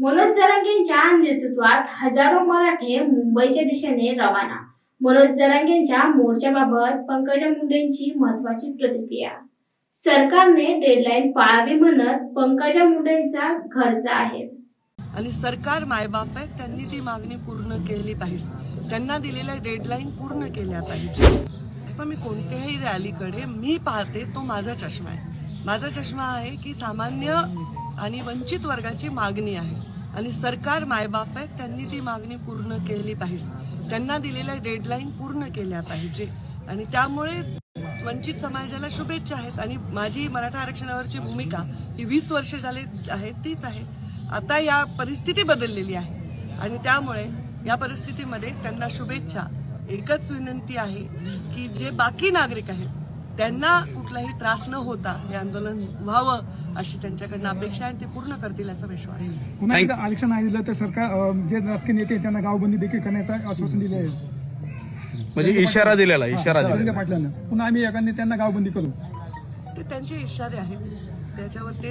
मनोज जरांगेंच्या नेतृत्वात हजारो मराठे मुंबईच्या दिशेने रवाना. मनोज जरांगेंच्या मोर्चाबाबत पंकजा मुंडेंची महत्वाची प्रतिक्रिया. सरकारने डेडलाईन पाळावी म्हणत पंकजा मुंडेंचा घरचा आहे. आणि सरकार मायबाप आहे त्यांनी ती मागणी पूर्ण केली पाहिजे. त्यांना दिलेल्या डेडलाईन पूर्ण केल्या पाहिजे. पण मी कोणत्याही रॅलीकडे मी पाहते तो माझा चष्मा आहे. माझा चष्मा आहे की सामान्य आणि वंचित वर्गाची मागणी आहे. आणि सरकार मायबाप आहे त्यांनी ती मागणी पूर्ण केली पाहिजे. त्यांना दिलेल्या डेडलाईन पूर्ण केल्या पाहिजे. आणि त्यामुळे वंचित समाजाला शुभेच्छा आहेत. आणि माझी मराठा आरक्षणावरची भूमिका ही वीस वर्ष झाले आहे तीच आहे. आता या परिस्थिती बदललेली आहे. आणि त्यामुळे या परिस्थितीमध्ये त्यांना शुभेच्छा. एकच विनंती आहे की जे बाकी नागरिक आहेत त्यांना कुठलाही त्रास न होता हे आंदोलन व्हावं. अशी त्यांच्याकडनं अपेक्षा आहे आणि ते पूर्ण करतील याचा विश्वास आहे. पुन्हा एकदा आरक्षण नाही दिलं तर सरकार अं, जे राजकीय नेते आहेत, त्यांना गावबंदी देखील करण्याचं आश्वासन दिले आहे. म्हणजे इशारा दिलेला इशारा दिलेला. पाटलांना. पुन्हा आम्ही एका नेत्यांना गावबंदी करू. ते त्यांचे इशारे आहेत. त्याच्यावर ते